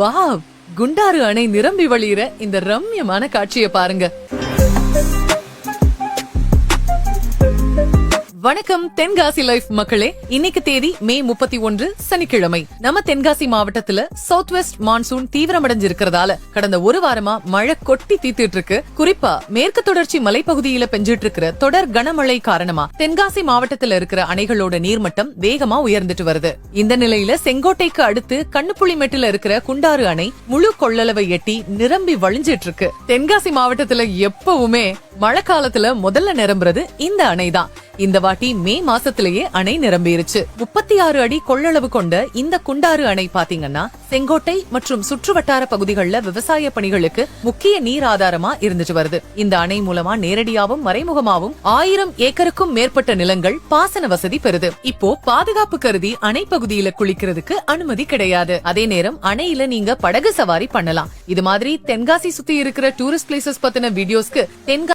Wow Gundar அணை நிரம்பி வழியிற இந்த ரம்யமான காட்சியை பாருங்க. வணக்கம் தென்காசி லைஃப் மக்களே. இன்னைக்கு தேதி மே முப்பத்தி ஒன்று சனிக்கிழமை. நம்ம தென்காசி மாவட்டத்துல சவுத் வெஸ்ட் மான்சூன் தீவிரமடைஞ்சிருக்கிறதால கடந்த ஒரு வாரமா மழை கொட்டி தீத்துட்டு இருக்கு குறிப்பா மேற்கு தொடர்ச்சி மலைப்பகுதியில பெஞ்சிட்டு இருக்கிற தொடர் கனமழை காரணமா தென்காசி மாவட்டத்துல இருக்கிற அணைகளோட நீர்மட்டம் வேகமா உயர்ந்துட்டு வருது. இந்த நிலையில செங்கோட்டைக்கு அடுத்து கண்ணுப்புளிமெட்டுல இருக்கிற குண்டாறு அணை முழு கொள்ளளவை எட்டி நிரம்பி வழிஞ்சிட்டு இருக்கு தென்காசி மாவட்டத்துல எப்பவுமே மழை காலத்துல முதல்ல நிரம்புறது இந்த அணைதான். இந்த வாட்டி மே மாசத்திலேயே அணை நிரம்பிருச்சு. முப்பத்தி ஆறு அடி கொள்ளளவு கொண்ட இந்த குண்டாறு அணை பாத்தீங்கன்னா செங்கோட்டை மற்றும் சுற்றுவட்டார பகுதிகளில் விவசாய பணிகளுக்கு முக்கிய நீர் ஆதாரமா இருந்துட்டு வருது. இந்த அணை மூலமா நேரடியாவும் மறைமுகமாவும் ஆயிரம் ஏக்கருக்கும் மேற்பட்ட நிலங்கள் பாசன வசதி பெறுது. இப்போ பாதுகாப்பு கருதி அணை பகுதியில குளிக்கிறதுக்கு அனுமதி கிடையாது. அதே நேரம் அணையில நீங்க படகு சவாரி பண்ணலாம். இது மாதிரி தென்காசி சுத்தி இருக்கிற டூரிஸ்ட் பிளேசஸ் பத்தின வீடியோஸ்க்கு தென்காசி